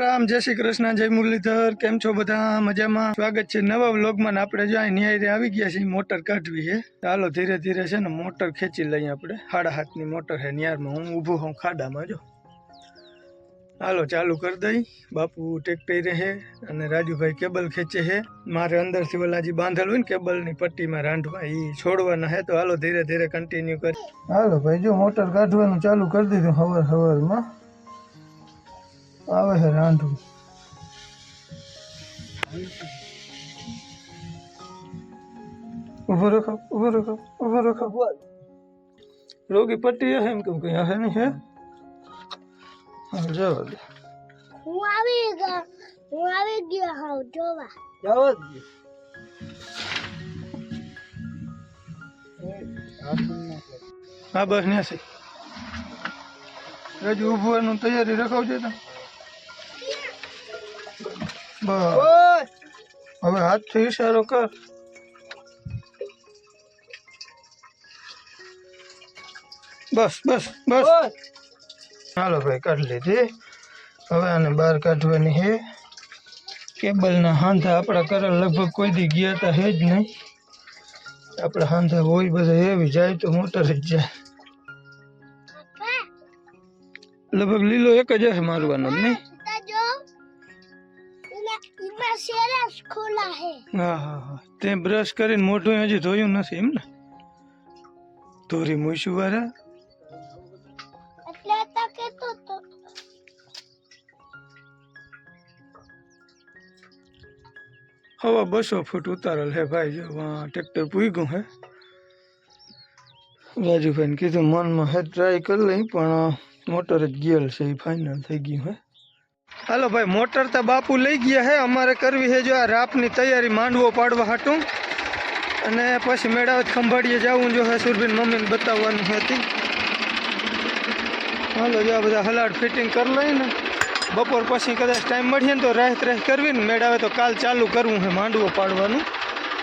રામ, જય શ્રી કૃષ્ણ, જય મુરલીધર, કેમ છો બધા? મજામાં? સ્વાગત છે નવા વ્લોગમાં આપણે જો અહીં નિહાયરે આવી ગયા છીએ મોટર કાઢવી છે. ચાલો ધીરે ધીરે છે ને મોટર ખેંચી લઈએ આપણે. સાડા હાથની મોટર છે, નિયારમાં. હું ઊભો હોઉં ખાડામાં, જો. હાલો, ચાલુ કરી દઈ. બાપુ ટેક્ટર રહે અને રાજુભાઈ કેબલ ખેંચે છે. મારે અંદરથી ઓલાજી બાંધેલ હોય ને કેબલની પટ્ટીમાં રાંધવા એ છોડવાના હે તો હાલો, ધીરે ધીરે કન્ટિન્યુ કરી. હાલો, ભાઈ, જો મોટર કાઢવાનું ચાલુ કરી દીધું હવાર હવારમાં. આવે છે રાંધવું ઊભો રખો ઊભો રખો ઊભો રખો. રોગી પટ્ટી હે એમ કેમ કઈ હે નહીં હે? હા જવા દે. હું આવી ગયો હું આવી ગયો હા જોવા. જવા દે. હા બસ ન્યાસી. રજુ ઉભવાનું તૈયારી રખાવજો તમે. બસ હવે હાથથી ઈશારો કર બસ બસ બસ હાલો ભાઈ કાઢી લીધી હવે આને બહાર કાઢવાની છે કેબલના હાંધા આપણા કરેલ લગભગ કોઈ દી ગયા તા હે જ નહીં આપણા હાંધા હોય બધા એવી જાય તો મોટર જ જાય પપ્પા લગભગ લીલો એક જ હશે મારવાનો જ નહીં ખોલા હે હા હા હા તે બ્રશ કરીને મોઢું હજી ધોયું નથી એમ ને ધોરી મૂઈશું વાળા એટલે તા કેતો તો. હવા બસો ફૂટ ઉતારેલ હે ભાઈ જો વાં ટ્રેક્ટર પૂગ્યું હે. રાજુભાઈને કીધું મનમાં હે ટ્રાય કરી લઈ પણ મોટર જ ગયેલ છે એ ફાઇનલ થઈ ગયું હે. હાલો ભાઈ, મોટર તો બાપુ લઈ ગયા હે. અમારે કરવી છે જો આ રાપની તૈયારી માંડવો પાડવા હાટું. અને પછી મેળાવત ખંભાળીએ જવું જો હે, સુરભીન મમ્મીને બતાવવાની હતી હાલો, જો આ બધા હલાડ ફિટિંગ કરી લઈએ ને. બપોર પછી કદાચ ટાઈમ મળીએ ને તો રાહત રાહ કરવી ને. મેળાવે તો કાલ ચાલુ કરવું છે માંડવો પાડવાનું.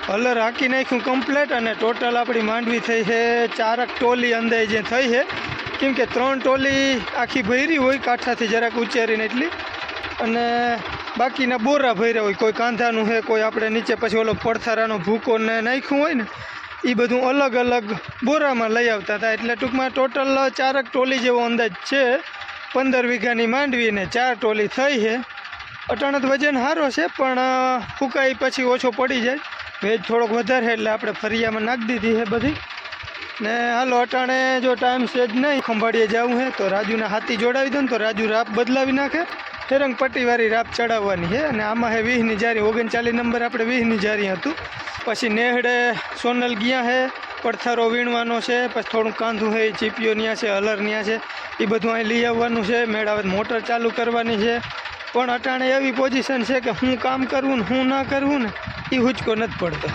હલર હાંકી નાખ્યું કમ્પ્લેટ અને ટોટલ આપણી માંડવી થઈ છે ચારક ટોલી અંદાજે થઈ છે કેમ કે ત્રણ ટોલી આખી ભરી હોય, કાંઠાથી જરાક ઉચેરીને એટલી. અને બાકીના બોરા ભર્યા હોય, કોઈ કાંધાનું છે કોઈ આપણે નીચે પછી ઓલો પડથારાનો ભૂકો ને નાખ્યું હોય ને એ બધું અલગ અલગ બોરામાં લઈ આવતા હતા. એટલે ટૂંકમાં ટોટલ ચારક ટોલી જેવો અંદાજ છે. પંદર વીઘાની માંડવી ને ચાર ટોલી થઈ છે. અટાણત વજન સારો છે, પણ ફૂકાઈ પછી ઓછો પડી જાય. ભેજ થોડોક વધારે એટલે આપણે ફરિયામાં નાખી દીધી છે બધી. ને હાલો, અટાણે જો ટાઈમ છે જ નહીં, ખંભાળીએ જવું છે, તો રાજુને હાથી જોડાવી દો ને, તો રાજુ રાપ બદલાવી નાખે. હેરંગ પટ્ટીવાળી રાપ ચડાવવાની છે અને આમાં હે વીસની જારી, ઓગણચાલીસ નંબર આપણે વીસની જારી હતું. પછી નેહડે સોનલ ગયા છે પડથારો વીણવાનો છે, પછી થોડું કાંધું છે એ ચીપીઓ ન્યા છે હલર ન્યા છે, એ બધું અહીં લઈ આવવાનું છે. મેળાવે મોટર ચાલુ કરવાની છે. પણ અટાણે એવી પોઝિશન છે કે હું કામ કરવું ને હું ના કરવું ને એ હુચકો નથી પડતો.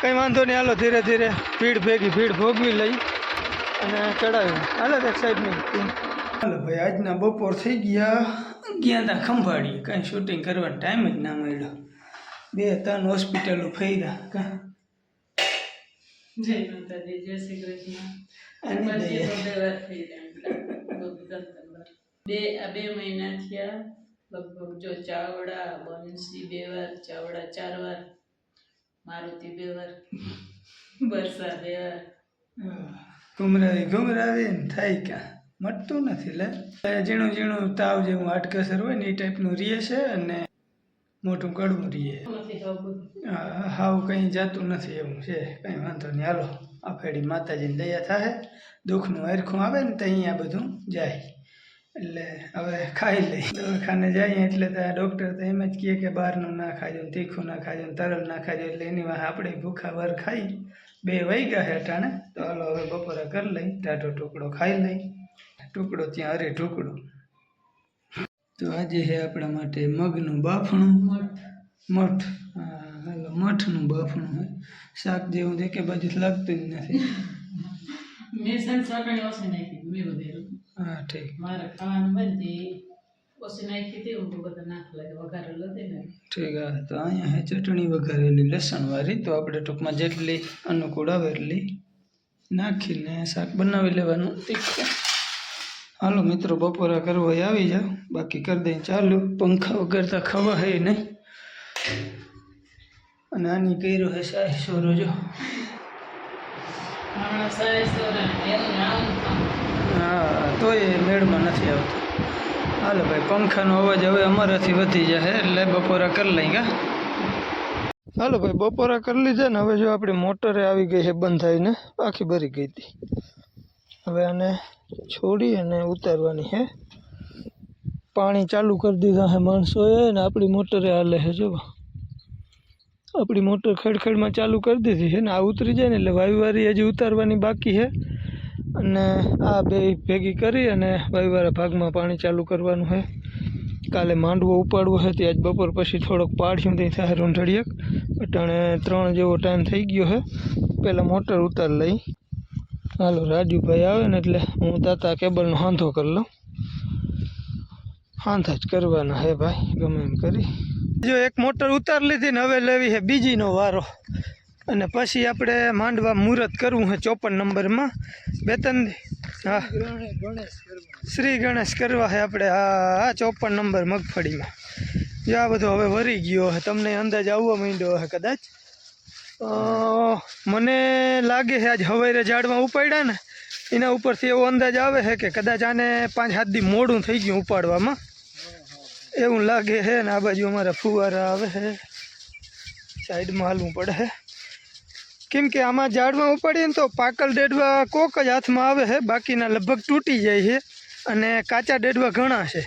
કંઈ વાંધો નહીં, હાલો ધીરે ધીરે ભીડ ભેગી, ભીડ ભોગવી લઈ અને ચડાવ્યું હાલો એક સાઈડની. હાલો ભાઈ, આજના બપોર થઈ ગયા. ગયા હતા ખંભાળીએ. કાંઈ શૂટિંગ કરવાનો ટાઈમ જ ના મળ્યો. બે ત્રણ હોસ્પિટલો ફર્યા. કાં? જય માતાજી જય શ્રી કૃષ્ણ. બે. આ બે મહિના થયા. લગભગ જો ચાવડા બંસી બે વાર ચાવડા ચાર વાર મારુતિ બે વાર બરસા બે વાર. ઘુમરાવી ઘુમરાવી થાય ક્યાં? મટતું નથી લે. ઝીણું ઝીણું તાવ જેવું હાડકસર હોય ને એ ટાઈપનું રીએ છે અને મોટું કડવું રીએ હાવ કંઈ જાતું નથી એવું છે. કંઈ વાંધો નહીં. હાલો આ ફેડી માતાજીની દયા થાય દુઃખનું હરખું આવે ને તો અહીંયા બધું જાય. એટલે હવે ખાઈ લઈ દવાખાને જઈએ એટલે તો ડૉક્ટર તો એમ જ કહે કે બહારનું ના ખાજો તીખું ના ખાજો તરલ ના ખાજો એટલે એની વાહ આપણે ભૂખા વર ખાઈ બે વહી ગયા હેઠાણે. તો હાલો, હવે બપોરે કરી લઈ ટાટો ટુકડો ખાઈ લઈ ટુકડો ત્યાં અરે ટુકડો તો આજે છે આપણા માટે મગનું બાફણું. મઠ. હા હાલો મઠનું બાફણું હોય શાક જેવું દેખે બાજુ લાગતું જ નથી. મેં ચટણી ઓછી નાખી મેં હા ઠીક. મારે ખાવાનું બનતી ઓછી નાખી હતી હું બધા નાખ લાગે વઘારેલો હતી ને. ઠીક હા તો અહીંયા હે ચટણી વઘારેલી લસણવાળી તો આપણે ટૂંકમાં જેટલી અનુકૂળ આવે એટલી નાખીને શાક બનાવી લેવાનું. હાલો મિત્રો બપોરા કરવા આવી જાઓ બાકી કરી દઈ ચાલુ. પંખા વગર તો ખવા હે નહીં. અને આની કર્યો હે સાહેબ સોરો જો. હમણાં સાહેબ સોરા એનું નામ પણ હા તોય એ મેળમાં નથી આવતો. હાલો ભાઈ પંખાનો અવાજ હવે અમારાથી વધી જાય એટલે બપોરા કરી લઈ ગા હાલો ભાઈ બપોરા કરી લીધા ને હવે જો આપણી મોટરે આવી ગઈ છે બંધાઈને આખી ભરી ગઈ હતી. હવે આને છોડી અને ઉતારવાની છે પાણી ચાલુ કરી દીધા છે માણસોએ ને આપણી મોટરે હાલે છે જો આપણી મોટર ખડખડમાં ચાલુ કરી દીધી છે ને આ ઉતરી જાય ને એટલે વાયુવારી હજી ઉતારવાની બાકી છે અને આ બે ભેગી કરી અને વાયુવાળા ભાગમાં પાણી ચાલુ કરવાનું છે કાલે માંડવો ઉપાડવો છે તે આજ બપોર પછી થોડોક પાડ્યું ત્યાં થાય રૂંઢળીએક અટાણે ત્રણ જેવો ટાઈમ થઈ ગયો છે પહેલાં મોટર ઉતાર લઈ. હાલો રાજુભાઈ આવે ને એટલે હું દાતા કેબલનો હાંધો કરી લઉં. હાંધા જ કરવાના હે ભાઈ, ગમે એમ કરી. જો એક મોટર ઉતાર લીધી ને હવે લેવી છે બીજીનો વારો. અને પછી આપણે માંડવા મુહૂર્ત કરવું છે ચોપન નંબરમાં. બે ત્રણ. હા. શ્રી ગણેશ કરવા છે આપણે, હા હા, ચોપન નંબર મગફળીમાં. જો આ બધો હવે વરી ગયો છે તમને અંદાજ આવવા માંડ્યો હશે કદાચ? મને લાગે છે આજ હવારે ઝાડમાં ઉપાડ્યા ને, એના ઉપરથી એવો અંદાજ આવે છે કે કદાચ આને પાંચ સાત દી મોડું થઈ ગયું ઉપાડવામાં. એવું લાગે છે ને આ બાજુ અમારા ફુવારા આવે છે. સાઈડમાં હાલવું પડે છે. કેમ કે આમાં ઝાડમાં ઉપાડીએ ને તો પાકલ ડેડવા કોક જ હાથમાં આવે છે, બાકીના લગભગ તૂટી જાય છે અને કાચા ડેડવા ઘણા છે.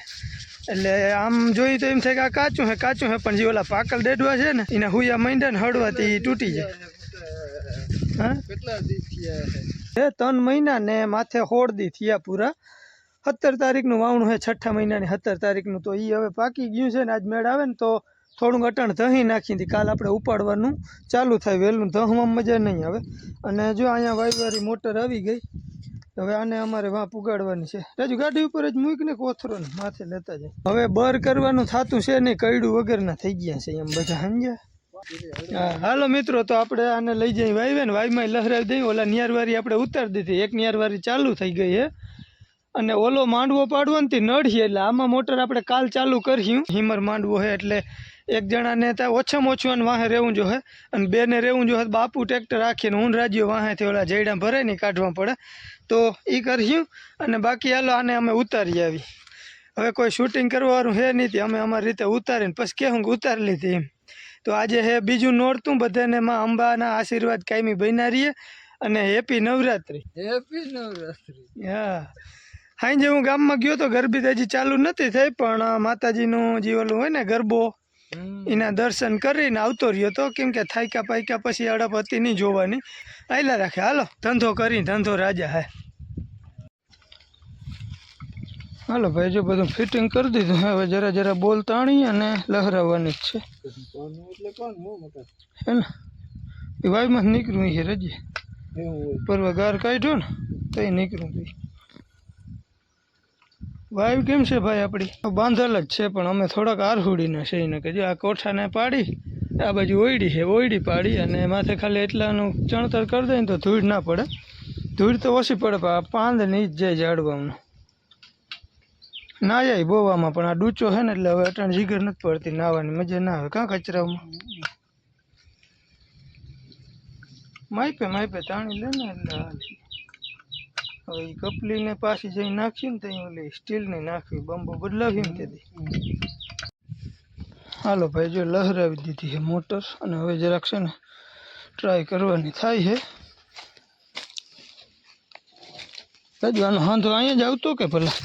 એટલે આમ જોઈએ તો એમ થાય કે આ કાચું છે કાચું છે પણ જે ઓલા પાકલ ડેડવા છે ને એને હુયા માંડ્યા ને હળવાથી તૂટી જાય. હા? હે? ત્રણ મહિના ને માથે હોળ દી થયા પૂરા. સત્તર તારીખનું વાવણું છે છઠ્ઠા મહિનાની સત્તર તારીખનું. તો એ હવે પાકી ગયું છે ને આજ મેળ આવે ને તો થોડુંક અટણ ધહી નાખી હતી કાલ આપણે ઉપાડવાનું ચાલુ થાય. વહેલું ધહવામાં મજા નહીં આવે. અને જો અહીંયા વાયવારી મોટર આવી ગઈ હવે આને અમારે વાં પુગાડવાની છે. રાજુ, ગાડી ઉપર જ મૂકીને કોથરો ને માથે લેતા જાય. હવે બર કરવાનું થતું છે નહીં કઈડું વગરના થઈ ગયા છે એમ બધા, સમજ્યા? હા, હાલો મિત્રો, તો આપણે આને લઈ જઈ વાયવે ને વાયમાં લહેરાવી દઈએ ઓલા નિયારવારી આપણે ઉતારી દીધી. એક નિયારવારી ચાલુ થઈ ગઈ છે અને ઓલો માંડવો પાડવો ને તે નડીએ એટલે આમાં મોટર આપણે કાલ ચાલુ કરશું હિમર માંડવો છે એટલે એક જણાને ત્યાં ઓછામાં ઓછું અને વાહે રહેવું જોઈએ અને બેને રહેવું જોઈએ બાપુ ટ્રેક્ટર રાખીને હું રાજ્યો વાહેથી ઓલા જૈડા ભરાય ને કાઢવા પડે. તો એ કરશું અને બાકી હાલો આને અમે ઉતારી આવી. હવે કોઈ શૂટિંગ કરવાનું હે નહીં અમે અમારી રીતે ઉતારીને પછી કે કે ઉતારી લીધી એમ. તો આજે હે બીજું નોરતું બધાને માં અંબાના આશીર્વાદ કાયમી બન્યા રહીએ અને હેપી નવરાત્રિ. હેપી નવરાત્રી. હા. સાંજે હું ગામમાં ગયો તો ગરબી તો હજી ચાલુ નથી થઈ પણ માતાજીનું જે ઓલું હોય ને ગરબો એના દર્શન કરીને આવતો રહ્યો તો કેમ કે થાયકા પાયકા પછી અડપ હતી નહીં જોવાની. આયલા રાખે હાલો ધંધો કરી ધંધો રાજા હે. હાલો ભાઈ જો બધું ફિટિંગ કરી દીધું હવે જરા જરા બોલ તાણી અને લહરાવવાની જ છે. હે ને? એ વાયમાં જ છે રજી પરવા ગાર કાઢ્યો ને તો એ નીકળું ભાઈ વાયુ કેમ છે ભાઈ આપણી બાંધેલ જ છે, પણ અમે થોડાક આરહુડીને છે એને કે જો આ કોઠાને પાડી, આ બાજુ ઓયડી છે, ઓયડી પાડી અને માથે ખાલી એટલાનું ચણતર કરી દઈએ તો ધૂળ ના પડે. ધૂળ તો ઓછી પડે, પણ આ પાંદ નહીં જ જાય ઝાડવાનું ના જાય બોવામાં, પણ આ ડૂચો છે ને એટલે હવે અટાણ જીગર નથી પડતી, નાવાની મજા ના આવે. કાં કચરામાં? માઈપે માઈપે તાણી લે ને એટલે. હવે ઈ કપલીને પાછી જઈ નાખ્યું ને ત્યાં ઓલી સ્ટીલની નાખવી બંબો બદલાવી ને તેથી હાલો ભાઈ, જો લહરાવી દીધી છે મોટર અને હવે જરાક છે ને ટ્રાય કરવાની થાય છે. રાજુ આનો હાંધો અહીંયા જ આવતો કે ભલા?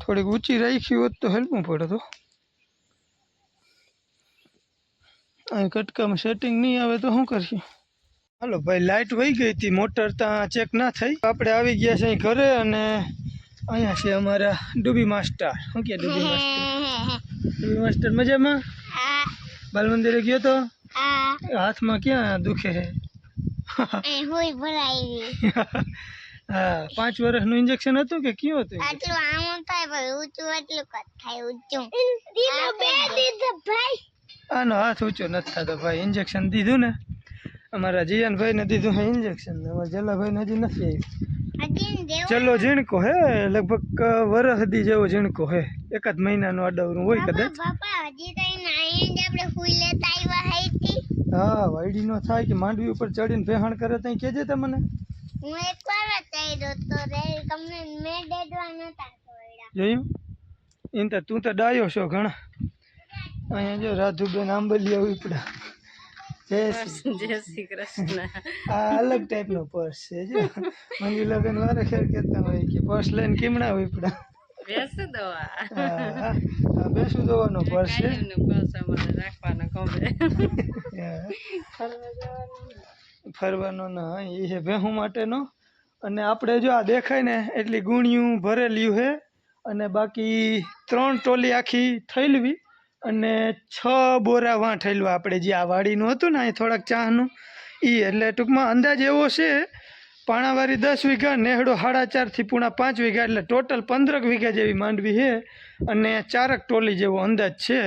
થોડીક ઊંચી રાખી હોત તો હેલ્પમાં પડે તો અહીં કટકામાં સેટિંગ નહીં આવે તો શું કરીએ હાલો ભાઈ લાઇટ વહી ગઈ હતી મોટર ત્યાં ચેક ના થઈ. આપણે આવી ગયા છે ઘરે અને અહીંયા છે અમારા ડૂબી માસ્ટર. શું કે ડૂબી માસ્ટર? ડૂબી માસ્ટર મજામાં? બાલ મંદિરે ગયો તો? હાથમાં ક્યાં દુખે છે? હા પાંચ વર્ષનું ઇન્જેક્શન હતું કે કયું હતું? આટલું આમ થાય પણ ઊંચું એટલું કટ થાય ઊંચું દીધો બે દીધો ભાઈ આનો હાથ ઊંચો નથી થતો ભાઈ ઇન્જેક્શન દીધું ને. અમારા જીયાનભાઈને દીધું હે ઇન્જેક્શન અમારા જલાભાઈને હજી નથી આવ્યું. ચલો ઝીણકો હે લગભગ વરસ હદી જેવો ઝીણકો હે. એકાદ મહિનાનું અડાવરું હોય કદાચ. હા વાયડી નો થાય કે માંડવી ઉપર ચડીને ભેહાણ કરે તે મને હું એકવાર જ તો રે તમને મેં ડેડવા નતા જોયું? એમ તો તું તો ડાયો છો ઘણા. અહીંયા જો રાધુબેન આંબલિયા ઉપડા. જય શ્રી કૃષ્ણ આ અલગ ટાઈપનો પર્સ છે જો. મંજુ લગન વારે ખેર કહેતા હોય કે પર્સ લઈને કેમણા ઉપડા. બેસુ દવા. બેસુ દવાનો પર્સ છે. બસ અમારે રાખવાનો ગમે. ફરવાનો ના એ છે ભેહું માટેનો. અને આપણે જો આ દેખાય ને એટલી ગુણિયું ભરેલી હે અને બાકી ત્રણ ટોલી આખી થયેલવી અને છ બોરા વાંઠેલું આપણે જે આ વાડીનું હતું ને અહીં થોડાક ચાહનું એ એટલે ટૂંકમાં અંદાજ એવો છે, પાણાવારી દસ વીઘા, નેહડો સાડા ચારથી પૂણા પાંચ વીઘા, એટલે ટોટલ પંદરક વીઘા જેવી માંડવી છે, અને ચારક ટોલી જેવો અંદાજ છે,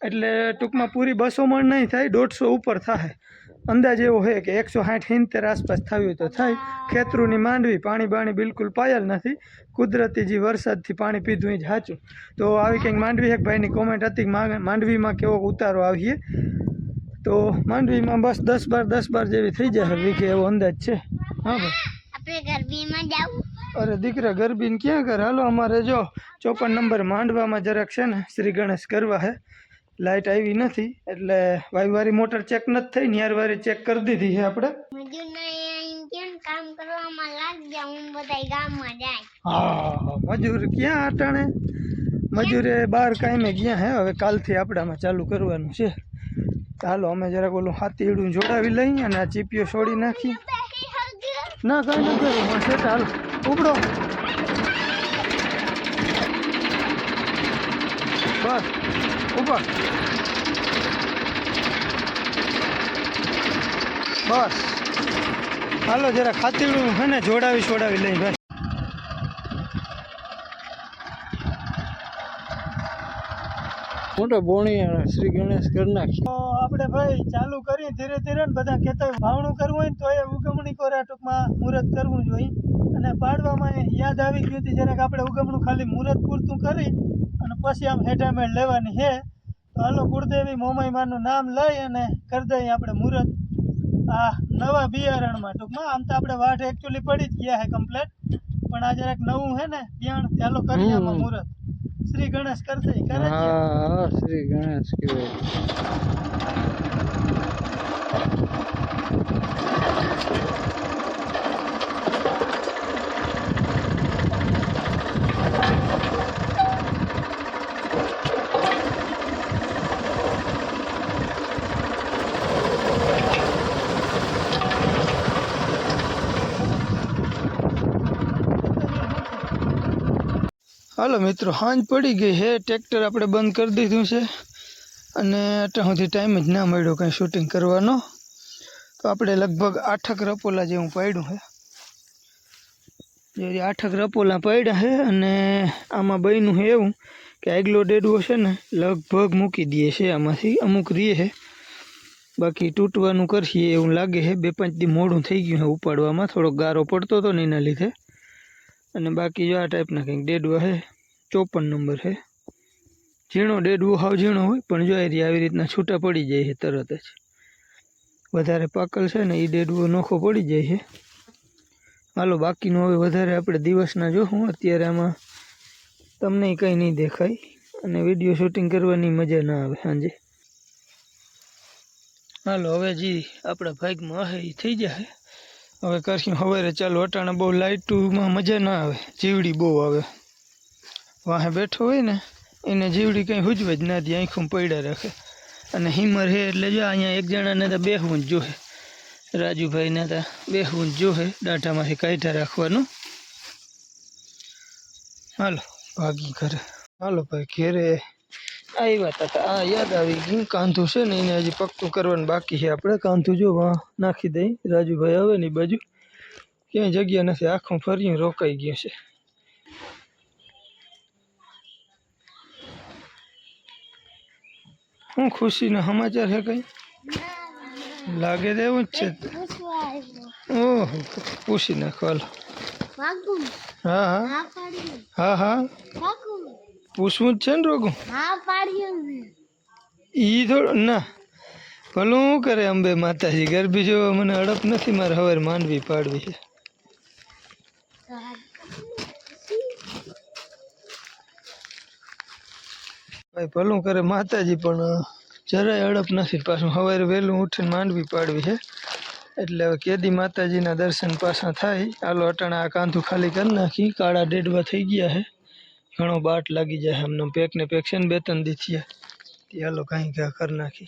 એટલે ટૂંકમાં પૂરી બસો મણ નહીં થાય, દોઢસો ઉપર થાય. અંદાજ એવો છે કે એકસો સાઠ સિત્તેર આસપાસ થયું તો થાય. ખેતરુની માંડવી પાણી બાણી બિલકુલ પાયેલ નથી. કુદરતી જે વરસાદથી પાણી પીધું એ જ સાચું. તો આવી કંઈક માંડવી એક ભાઈની કોમેન્ટ હતી માંડવીમાં કેવો ઉતારો આવીએ? તો માંડવીમાં બસ દસ બાર દસ બાર જેવી થઈ જશે વીઘે એવો અંદાજ છે. હા ભાઈ. અરે દીકરા ગરબીને ક્યાં કર? હાલો અમારે જો ચોપન નંબર માંડવામાં જરાક છે ને શ્રી ગણેશ કરવા છે. લાઇટ આવી નથી એટલે વાયવારી મોટર ચેક નથી થઈ નિયારવારી ચેક કરી દીધી છે આપણે. હું મજૂર ક્યાં અટાણે? મજૂરે બાર કાંઈ ગયા હે હવે કાલથી આપણામાં ચાલુ કરવાનું છે. ચાલો અમે જરાક ઓલું હાથીડું જોડાવી લઈએ અને આ ચીપીઓ છોડી નાખીએ ના કાંઈ નથી પણ છે ચાલો ઉપડો બસ ઉપર બસ. હાલો જરા ખાતીડું હે ને જોડાવી છોડાવી લઈ ભાઈ. મોટો બોણી શ્રી ગણેશ કરી નાખી. આપણે ભાઈ ચાલુ કરીએ ધીરે ધીરે ને બધા ખેતર ભાવણું કરવું હોય તો એ ઉગમણી કોરા ટૂંકમાં મુહૂર્ત કરવું જોઈએ અને પાડવામાં યાદ આવી ગયું હતી જરાક આપણે ઉગમણું ખાલી મુહૂર્ત પૂરતું કરી અને પછી આમ હેઠામેળ લેવાની છે. તો હાલો કુળદેવી મોમાઈમાનું નામ લઈ અને કરી દઈએ આપણે મુહૂર્ત. આ નવા બિયારણમાં ટૂંકમાં આમ તો આપણે વાટ એકચ્યુઅલી પડી જ ગયા છે કમ્પ્લેટ પણ આ જરાક નવું છે ને ત્યાં ચાલો કરીએ આમાં મુહૂર્ત. શ્રી ગણેશ કરે હા હા શ્રી ગણેશ કહેવાય હાલો મિત્રો સાંજ પડી ગઈ છે ટ્રેક્ટર આપણે બંધ કરી દીધું છે. અને અત્યાર સુધી ટાઈમ જ ના મળ્યો કંઈ શૂટિંગ કરવાનો. તો આપણે લગભગ આઠક રપોલા જેવું પડ્યું છે જે આઠક રપોલા પડ્યા છે અને આમાં બન્યું છે એવું કે આગલો ડેડવો છે ને, લગભગ મૂકી દઈએ છે આમાંથી, અમુક રીએ છે બાકી તૂટવાનું કરશે એવું લાગે છે બે પાંચ દી મોડું થઈ ગયું છે ઉપાડવામાં થોડો ગારો પડતો હતો ને એના લીધે. અને બાકી જો આ ટાઈપના કંઈક ડેડવા છે ચોપન નંબર છે ઝીણો ડેડવો હાવ ઝીણો હોય, પણ જો એરી આવી રીતના છૂટા પડી જાય છે તરત જ. વધારે પાકલ છે ને એ ડેડવો નોખો પડી જાય છે હાલો, બાકીનું હવે વધારે આપણે દિવસના જોશું અત્યારે આમાં તમને કંઈ નહીં દેખાય. અને વીડિયો શૂટિંગ કરવાની મજા ના આવે સાંજે હાલો, હવે જી આપણા ભાગમાં હે એ થઈ જશે હવે કરશું સવારે ચાલો, અટાણે બહુ લાઇટમાં મજા ના આવે, જીવડી બહુ આવે. વાહે બેઠો હોય ને, એને જીવડી કંઈ હુજવે જ ના દે આંખું પડ્યા રાખે. અને હિમર હે એટલે જો અહીંયા એક જણાને તો બેહવું જ જોહે. રાજુભાઈને તો બેહવું જ જોહે દાંઠામાંથી કાઢ્યા રાખવાનું. હાલો, ભાગી ઘરે. હાલો ભાઈ, ઘેરે આવ્યા હતા આ યાદ આવી ગયું, કાંધું છે ને, એને હજી પક્કું કરવાનું બાકી છે આપણે. કાંધું જો નાખી દઈ, રાજુભાઈ આવે ને બાજુ. ક્યાંય જગ્યા નથી, આખું ફર્યું, રોકાઈ ગયું છે. શું ખુશીનો સમાચાર છે કંઈ? લાગે તો એવું જ છે. ઓહો પૂછી નાખો હાલો. હા હા. હા હા હા. પૂછવું જ છે ને રોગું? હા ઈ થોડું ના. ભલું શું કરે અંબે માતાજી? ગરબી જોવા મને હડપ નથી મારે હવે માંડવી પાડવી છે. ભાઈ, ભલું કરે માતાજી, પણ જરાય અડપ નથી. પાછું સવારે વહેલું ઉઠીને માંડવી પાડવી છે. એટલે હવે કેદી માતાજીના દર્શન પાછા થાય. આલો અટાણા આ કાંધું ખાલી કરી નાખી. કાળા ડેડવા થઈ ગયા છે. ઘણો બાટ લાગી જાય એમને પેક ને પેક છે ને બે ત્રણ દીથી હાલો કાંઈ કાં કરી નાખી.